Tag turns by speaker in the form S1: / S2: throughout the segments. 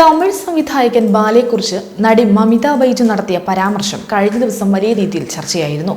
S1: തമിഴ് സംവിധായകൻ ബാലയെക്കുറിച്ച് നടി മമിത ബൈജു നടത്തിയ പരാമർശം കഴിഞ്ഞ ദിവസം വലിയ രീതിയിൽ ചർച്ചയായിരുന്നു.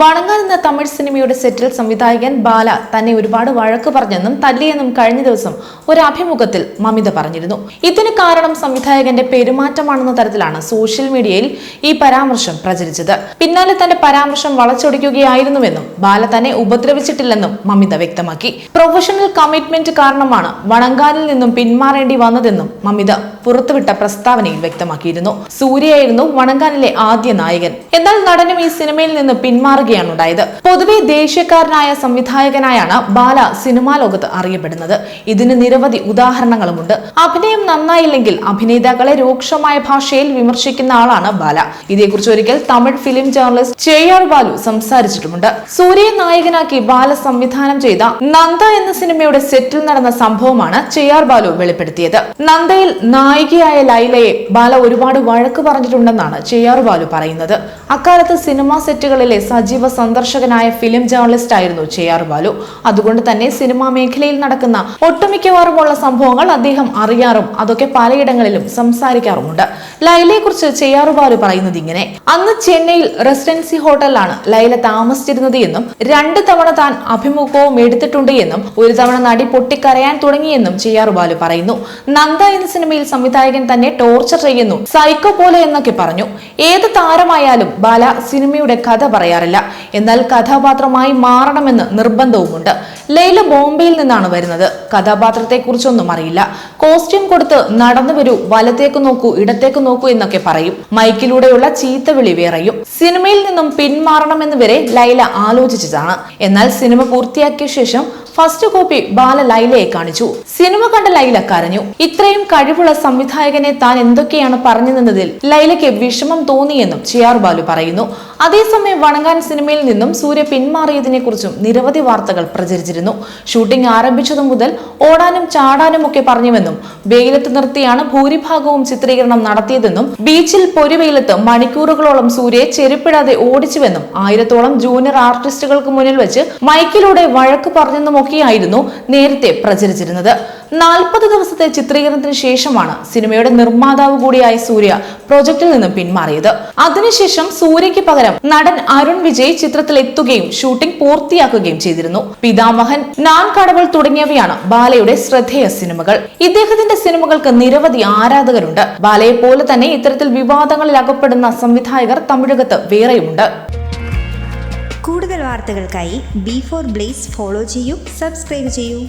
S1: വണങ്ങാൻ എന്ന തമിഴ് സിനിമയുടെ സെറ്റിൽ സംവിധായകൻ ബാല തന്നെ ഒരുപാട് വഴക്ക് പറഞ്ഞെന്നും തല്ലിയെന്നും കഴിഞ്ഞ ദിവസം ഒരു അഭിമുഖത്തിൽ മമിത പറഞ്ഞിരുന്നു. ഇതിന് കാരണം സംവിധായകന്റെ പെരുമാറ്റമാണെന്ന തരത്തിലാണ് സോഷ്യൽ മീഡിയയിൽ ഈ പരാമർശം പ്രചരിച്ചത്. പിന്നാലെ തന്റെ പരാമർശം വളച്ചൊടിക്കുകയായിരുന്നുവെന്നും ബാല തന്നെ ഉപദ്രവിച്ചിട്ടില്ലെന്നും മമിത വ്യക്തമാക്കി. പ്രൊഫഷണൽ കമ്മിറ്റ്മെന്റ് കാരണമാണ് വണങ്കാനിൽ നിന്നും പിന്മാറേണ്ടി വന്നതെന്നും മമിത പുറത്തുവിട്ട പ്രസ്താവനയിൽ വ്യക്തമാക്കിയിരുന്നു. സൂര്യയായിരുന്നു വണങ്കാനിലെ ആദ്യ നായകൻ. എന്നാൽ നടനും ഈ സിനിമയിൽ നിന്ന് പിന്മാറുകയാണ് ഉണ്ടായത് പൊതുവെ ദേശീയക്കാരനായ സംവിധായകനായാണ് ബാല സിനിമാ ലോകത്ത് അറിയപ്പെടുന്നത്. ഇതിന് നിരവധി ഉദാഹരണങ്ങളുമുണ്ട്. അഭിനയം നന്നായില്ലെങ്കിൽ അഭിനേതാക്കളെ രൂക്ഷമായ ഭാഷയിൽ വിമർശിക്കുന്ന ആളാണ് ബാല. ഇതേക്കുറിച്ച് ഒരിക്കൽ തമിഴ് ഫിലിം ജേർണലിസ്റ്റ് ചേയാർ ബാലു സംസാരിച്ചിട്ടുമുണ്ട്. സൂര്യ നായകനാക്കി ബാല സംവിധാനം ചെയ്ത നന്ദ എന്ന സിനിമയുടെ സെറ്റിൽ നടന്ന സംഭവമാണ് ചെയ്യാർ ബാലു വെളിപ്പെടുത്തിയത്. നന്ദയിൽ നായികയായ ലൈലയെ ബാല ഒരുപാട് വഴക്ക് പറഞ്ഞിട്ടുണ്ടെന്നാണ് ചെയ്യാർ ബാലു പറയുന്നത്. അക്കാലത്ത് സിനിമാ സെറ്റുകളിലെ സജീവ സന്ദർശകനായ ഫിലിം ജേർണലിസ്റ്റ് ആയിരുന്നു ചെയ്യാർ ബാലു. അതുകൊണ്ട് തന്നെ സിനിമാ മേഖലയിൽ നടക്കുന്ന ഒട്ടുമിക്കവാറുമുള്ള സംഭവങ്ങൾ അദ്ദേഹം അറിയാറും അതൊക്കെ പലയിടങ്ങളിലും സംസാരിക്കാറുമുണ്ട്. ലൈലയെ കുറിച്ച് ചെയ്യാറു ബാലു പറയുന്നത് ഇങ്ങനെ അന്ന് ചെന്നൈയിൽ റെസിഡൻസി ഹോട്ടലിലാണ് ലൈല താമസിച്ചിരുന്നത് എന്നും രണ്ട് തവണ താൻ അഭിമുഖവും എടുത്തിട്ടുണ്ട് എന്നും ഒരു തവണ നടി പൊട്ടിക്കരയാൻ തുടങ്ങിയെന്നും ചെയ്യാറു ബാലു പറയുന്നു. നന്ദ എന്ന സിനിമയിൽ സംവിധായകൻ തന്നെ ടോർച്ചർ ചെയ്യുന്നു. സൈക്കോ പോലെ എന്നൊക്കെ പറഞ്ഞു. ഏത് താരമായാലും ബാല സിനിമയുടെ കഥ പറയാറില്ല. എന്നാൽ കഥാപാത്രമായി മാറണമെന്ന് നിർബന്ധവുമുണ്ട്. ലൈല ബോംബെയിൽ നിന്നാണ് വരുന്നത്. കഥാപാത്രത്തെ കുറിച്ചൊന്നും അറിയില്ല. കോസ്റ്റ്യൂം കൊടുത്ത് നടന്നു വരൂ വലത്തേക്ക് നോക്കൂ ഇടത്തേക്ക് നോക്കൂ എന്നൊക്കെ പറയും. മൈക്കിലൂടെയുള്ള ചീത്തവിളി വേറെയും. സിനിമയിൽ നിന്നും പിന്മാറണമെന്ന് വരെ ലൈല ആലോചിച്ചതാണ്. എന്നാൽ സിനിമ പൂർത്തിയാക്കിയ ശേഷം ഫസ്റ്റ് കോപ്പി ബാല ലൈലയെ കാണിച്ചു. സിനിമ കണ്ട ലൈല കരഞ്ഞു. ഇത്രയും കഴിവുള്ള സംവിധായകനെ താൻ എന്തൊക്കെയാണ് പറഞ്ഞു നിന്നതിൽ ലൈലയ്ക്ക് വിഷമം തോന്നിയെന്നും ചിയാർ ബാലു പറയുന്നു. അതേസമയം വണങ്ങാൻ സിനിമയിൽ നിന്നും സൂര്യ പിന്മാറിയതിനെ കുറിച്ചും നിരവധി വാർത്തകൾ പ്രചരിച്ചിരുന്നു. ഷൂട്ടിംഗ് ആരംഭിച്ചതു മുതൽ ഓടാനും ചാടാനും ഒക്കെ പറഞ്ഞുവെന്നും വെയിലത്ത് നിർത്തിയാണ് ഭൂരിഭാഗവും ചിത്രീകരണം നടത്തിയതെന്നും ബീച്ചിൽ പൊരിവെയിലത്ത് മണിക്കൂറുകളോളം സൂര്യയെ ചെരുപ്പിടാതെ ഓടിച്ചുവെന്നും ആയിരത്തോളം ജൂനിയർ ആർട്ടിസ്റ്റുകൾക്ക് മുന്നിൽ വെച്ച് മൈക്കിലൂടെ വഴക്ക് പറഞ്ഞെന്നുമൊക്കെയായിരുന്നു നേരത്തെ പ്രചരിച്ചിരുന്നത്. നാൽപ്പത് ദിവസത്തെ ചിത്രീകരണത്തിന് ശേഷമാണ് സിനിമയുടെ നിർമ്മാതാവ് കൂടിയായ സൂര്യ പ്രൊജക്ടിൽ നിന്നും പിന്മാറിയത്. അതിനുശേഷം സൂര്യയ്ക്ക് പകരം നടൻ അരുൺ വിജയ് ചിത്രത്തിൽ എത്തുകയും ഷൂട്ടിംഗ് പൂർത്തിയാക്കുകയും ചെയ്തിരുന്നു. പിതാമഹൻ നാൻ കടവൾ തുടങ്ങിയവയാണ് ബാലയുടെ ശ്രദ്ധേയ സിനിമകൾ. ഇദ്ദേഹത്തിന്റെ സിനിമകൾക്ക് നിരവധി ആരാധകരുണ്ട്. ബാലയെ പോലെ തന്നെ ഇത്തരത്തിൽ വിവാദങ്ങളിൽ അകപ്പെടുന്ന സംവിധായകർ തമിഴകത്ത് വേറെയുമുണ്ട്.
S2: കൂടുതൽ വാർത്തകൾക്കായി ബി ഫോർ ബ്ലേസ് ഫോളോ ചെയ്യൂ സബ്സ്ക്രൈബ് ചെയ്യൂ.